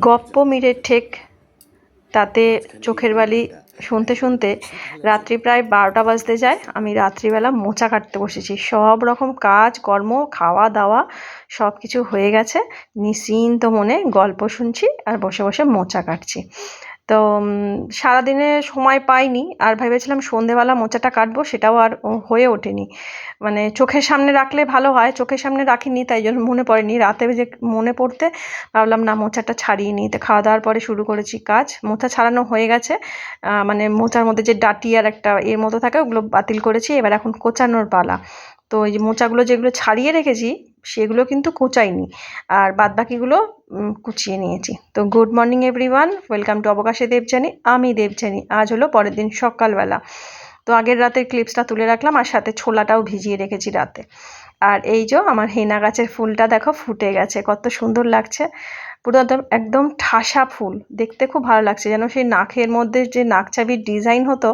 গপ্প মিরের ঠেক, তাতে চোখের বালি শুনতে শুনতে রাত্রি প্রায় বারোটা বাজতে যায়। আমি রাত্রিবেলা মোচা কাটতে বসেছি। সব রকম কাজ, কর্ম, খাওয়া দাওয়া সব কিছু হয়ে গেছে। নিশ্চিন্ত মনে গল্প শুনছি আর বসে বসে মোচা কাটছি। তো সারাদিনে সময় পাইনি। আর ভেবেছিলাম সন্ধেবেলা মোচাটা কাটবো, সেটাও আর হয়ে ওঠেনি। মানে চোখের সামনে রাখলে ভালো হয়, চোখের সামনে রাখিনি, তাই জন্য মনে পড়েনি। রাতে যে মনে পড়তে, ভাবলাম না, মোচাটা ছাড়িয়ে নিই। তো খাওয়া দাওয়ার পরে শুরু করেছি কাজ। মোচা ছাড়ানো হয়ে গেছে। মানে মোচার মধ্যে যে ডাটি আর একটা এর মতো থাকে, ওগুলো বাতিল করেছি। এবার এখন কোচানোর পালা। তো এই যে মোচাগুলো যেগুলো ছাড়িয়ে রেখেছি, সেগুলো কিন্তু কোচাইনি। আর বাদ বাকিগুলো কুচিয়ে নিয়েছি। তো good morning everyone, welcome to অবকাশে Debjani আমি দেবজানি আজ হলো পরের দিন সকালবেলা। তো আগের রাতের ক্লিপসটা তুলে রাখলাম, আর সাথে ছোলাটাও ভিজিয়ে রেখেছি রাতে। আর এই যে আমার হেনা গাছের ফুলটা দেখো, ফুটে গেছে, কত সুন্দর লাগছে। পুরো একদম একদম ঠাসা ফুল। দেখতে খুব ভালো লাগছে যেন সেই নাকের মধ্যে যে নাকচাবির ডিজাইন হতো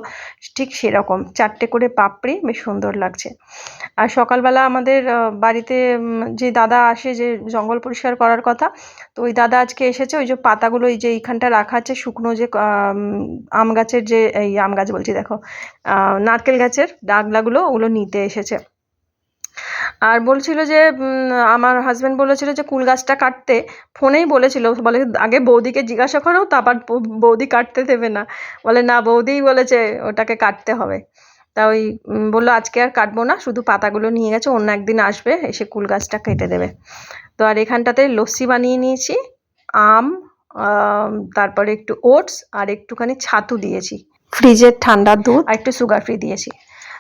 ঠিক সেরকম। চারটে করে পাপড়ি বেশ সুন্দর লাগছে। আর সকালবেলা আমাদের বাড়িতে যে দাদা আসে যে জঙ্গল পরিষ্কার করার কথা তো ওই দাদা আজকে এসেছে ওই যে পাতাগুলো এই যে এইখানটা রাখা আছে শুকনো যে আম, আম গাছের যে এই আম গাছ বলছি দেখো নারকেল গাছের ডাগলাগুলো ওগুলো নিতে এসেছে। আর বলছিল যে আমার হাজব্যান্ড বলেছিল যে কুল গাছটা কাটতে। ফোনেই বলেছিল বলে আগে বৌদিকে জিজ্ঞাসা করো তারপর বৌদি কাটতে দেবে না। বলে না বৌদিই বলেছে ওটাকে কাটতে হবে। তা ওই বলল আজকে আর কাটবো না শুধু পাতাগুলো নিয়ে গেছে অন্য একদিন আসবে এসে কুল গাছটা কেটে দেবে। তো আর এখানটাতে লস্যি বানিয়ে নিয়েছি আম আম, তারপরে একটু ওটস আর একটুখানি ছাতু দিয়েছি। ফ্রিজের ঠান্ডা দুধ। আর একটু সুগার ফ্রি দিয়েছি।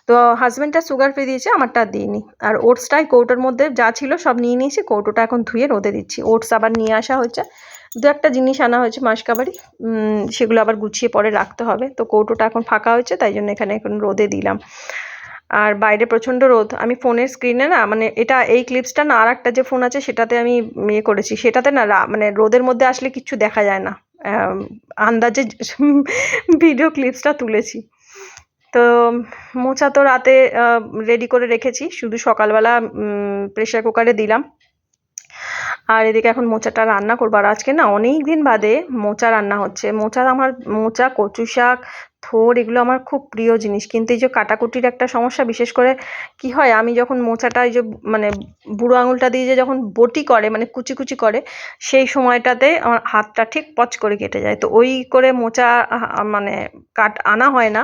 তো হাজব্যান্ডটা সুগার ফ্রি দিয়েছে, আমারটা দিইনি। আর ওটসটাই কৌটোর মধ্যে যা ছিল সব নিয়ে নিয়েছি, কৌটোটা এখন ধুয়ে রোদে দিচ্ছি। ওটস আবার নিয়ে আসা হয়েছে। দু একটা জিনিস আনা হয়েছে মাসকাবারি সেগুলো আবার গুছিয়ে পরে রাখতে হবে। তো কৌটোটা এখন ফাঁকা হয়েছে, তাই জন্য এখানে এখন রোদে দিলাম। আর বাইরে প্রচণ্ড রোদ। আমি ফোনের স্ক্রিনে না মানে এটা এই ক্লিপসটা না, আর একটা যে ফোন আছে, সেটাতে আমি ইয়ে করেছি। সেটাতে না মানে রোদের মধ্যে আসলে কিচ্ছু দেখা যায় না। আন্দাজে ভিডিও ক্লিপসটা তুলেছি। তো মোচা তো রাতে রেডি করে রেখেছি। শুধু সকালবেলা প্রেশার কুকারে দিলাম। আর এদিকে এখন মোচাটা রান্না করব। আর আজকে না অনেক দিন বাদে মোচা রান্না হচ্ছে। মোচা আমার, মোচা, কচু শাক, থোর এগুলো আমার খুব প্রিয় জিনিস। কিন্তু এই যে কাটাকুটির একটা সমস্যা, বিশেষ করে কি হয়, আমি যখন মোচাটা এই যে মানে বুড়ো আঙুলটা দিয়ে যে যখন বটি করে মানে কুচি কুচি করে, সেই সময়টাতে আমার হাতটা ঠিক পচ করে কেটে যায়। তো ওই করে মোচা মানে কাট আনা হয় না।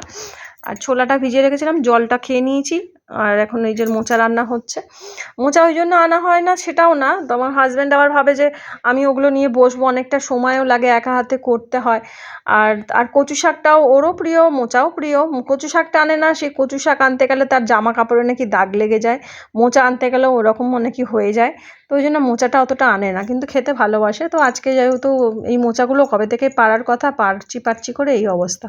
ছোলাটা ভিজিয়ে রেখেছিলাম, জলটা খেয়ে নিয়েছি, আর এখন এই যে মোচা রান্না হচ্ছে। মোচা ওই জন্য আনা হয় না, সেটাও না। তো আমার হাজব্যান্ড আবার ভাবে যে আমি ওগুলো নিয়ে বসবো, অনেকটা সময়ও লাগে একা হাতে করতে হয়। আর আর কচু শাকটাও ওরও প্রিয়, মোচাও প্রিয়। কচু শাকটা আনে না সেই কচু শাক আনতে গেলে তার জামা কাপড়ে নাকি দাগ লেগে যায়। মোচা আনতে গেলেও ওরকম নাকি হয়ে যায়। তো ওই জন্য মোচাটা অতটা আনে না, কিন্তু খেতে ভালোবাসে। তো আজকে যেহেতু এই মোচাগুলো কবে থেকে পাড়ার কথা পারছি পারছি করে এই অবস্থা।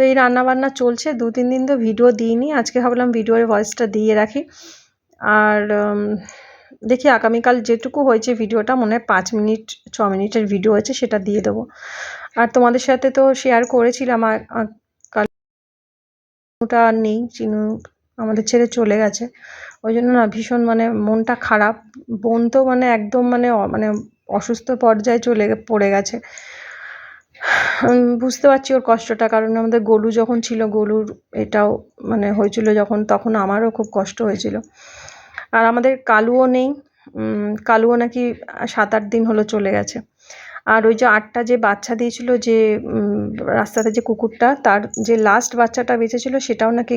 তো এই রান্না বান্না চলছে, দু তিন দিন তো ভিডিও দিইনি, আজকে ভাবলাম ভিডিওর ভয়েসটা দিয়ে রাখি। আর দেখি আগামীকাল যেটুকু হয়েছে ভিডিওটা মনে হয় পাঁচ মিনিট, ছ মিনিটের ভিডিও হয়েছে, সেটা দিয়ে দেবো। আর তোমাদের সাথে তো শেয়ার করেছিলাম, আর আর নেই, চিনু আমাদের ছেড়ে চলে গেছে। ওই জন্য না ভীষণ মানে মনটা খারাপ, বোন তো মানে একদম মানে মানে অসুস্থ পর্যায়ে চলে পড়ে গেছে। বুঝতে পারছি ওর কষ্টটা, কারণ আমাদের গলু যখন ছিল, গলুর এটাও মানে হয়েছিল যখন, তখন আমারও খুব কষ্ট হয়েছিল। আর আমাদের কালুও নেই কালুও নাকি সাত আট দিন হলো চলে গেছে। আর ওই যে আটটা যে বাচ্চা দিয়েছিল যে রাস্তাতে যে কুকুরটা, তার যে লাস্ট বাচ্চাটা বেঁচেছিল, সেটাও নাকি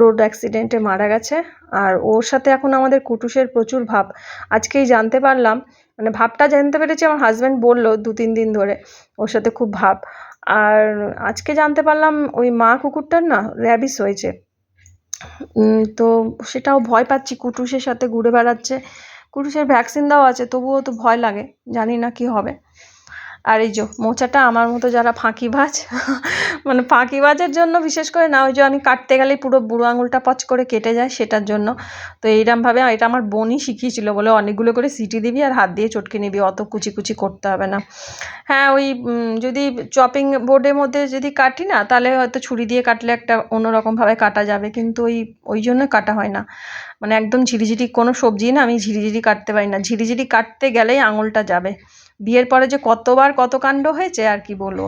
রোড অ্যাক্সিডেন্টে মারা গেছে। আর ওর সাথে এখন আমাদের কুটুসের প্রচুর ভাব। আজকেই জানতে পারলাম মানে ভাবটা জানতে পেরেছি, আমার হাজব্যান্ড বলল দু, তিন দিন ধরে ওর সাথে খুব ভাব। আর আজকে জানতে পারলাম, ওই মা কুকুরটার না র্যাবিস হয়েছে। তো সেটাও ভয় পাচ্ছি, কুটুসের সাথে ঘুরে বেড়াচ্ছে। কুটুসের ভ্যাকসিন দেওয়া আছে, তবুও তো ভয় লাগে, জানি না কি হবে। আর এই যে মোচাটা আমার মতো যারা ফাঁকিবাজ মানে ফাঁকিবাজের জন্য বিশেষ করে না, ওই যে আমি কাটতে গেলেই পুরো বুড়ো আঙুলটা পচ করে কেটে যায় সেটার জন্য। তো এইরমভাবে এটা আমার বোনই শিখিয়েছিল বলে অনেকগুলো করে সিটি দিবি আর হাত দিয়ে চটকে নিবি, অত কুচি কুচি করতে হবে না। হ্যাঁ ওই যদি চপিং বোর্ডের মধ্যে যদি কাটি না, তাহলে হয়তো ছুরি দিয়ে কাটলে একটা অন্যরকমভাবে কাটা যাবে, কিন্তু ওই ওই জন্য কাটা হয় না। মানে একদম ঝিরিঝিরি, কোনো সবজি না আমি ঝিরিঝিরি কাটতে পারি না। ঝিরিঝিরি কাটতে গেলেই আঙুলটা যাবে। বিয়ের পরে যে কতবার কত কাণ্ড হয়েছে আর কি বলব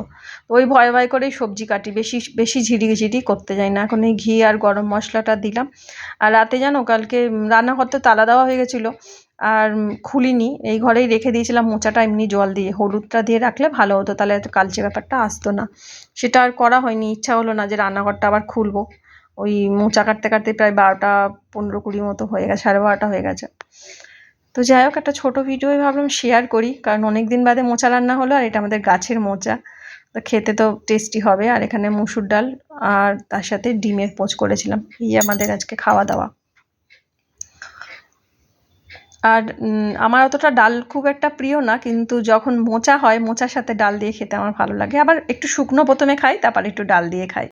ওই ভয় ভয় করেই সবজি কাটি, বেশি বেশি ঝিরি ঝিরি করতে যাই না। এখন এই ঘি আর গরম মশলাটা দিলাম। আর রাতে জানো, কালকে রান্নাঘর তো তালা দেওয়া হয়ে গেছিল। আর খুলিনি, এই ঘরেই রেখে দিয়েছিলাম মোচাটা, এমনি জল দিয়ে। হলুদটা দিয়ে রাখলে ভালো হতো, তাহলে এত কালচে ব্যাপারটা আসতো না। সেটা আর করা হয়নি, ইচ্ছা হলো না যে রান্নাঘরটা আবার খুলবো। ওই মোচা কাটতে কাটতে প্রায় বারোটা, পনেরো কুড়ি মতো হয়ে গেছে, সাড়ে বারোটা হয়ে গেছে। তো যাই হোক, একটা ছোটো ভিডিওই ভাবলাম শেয়ার করি, কারণ অনেক দিন বাদে মোচা রান্না হলো আর এটা আমাদের গাছের মোচা। তো খেতে তো টেস্টি হবে, আর এখানে মুসুর ডাল আর তার সাথে ডিমের পোচ করেছিলাম। এই আমাদের আজকে খাওয়া দাওয়া। আর আমার অতটা ডাল খুব একটা প্রিয় না, কিন্তু যখন মোচা হয়, মোচার সাথে ডাল দিয়ে খেতে আমার ভালো লাগে। আবার একটু শুকনো প্রথমে খাই, তারপর একটু ডাল দিয়ে খাই।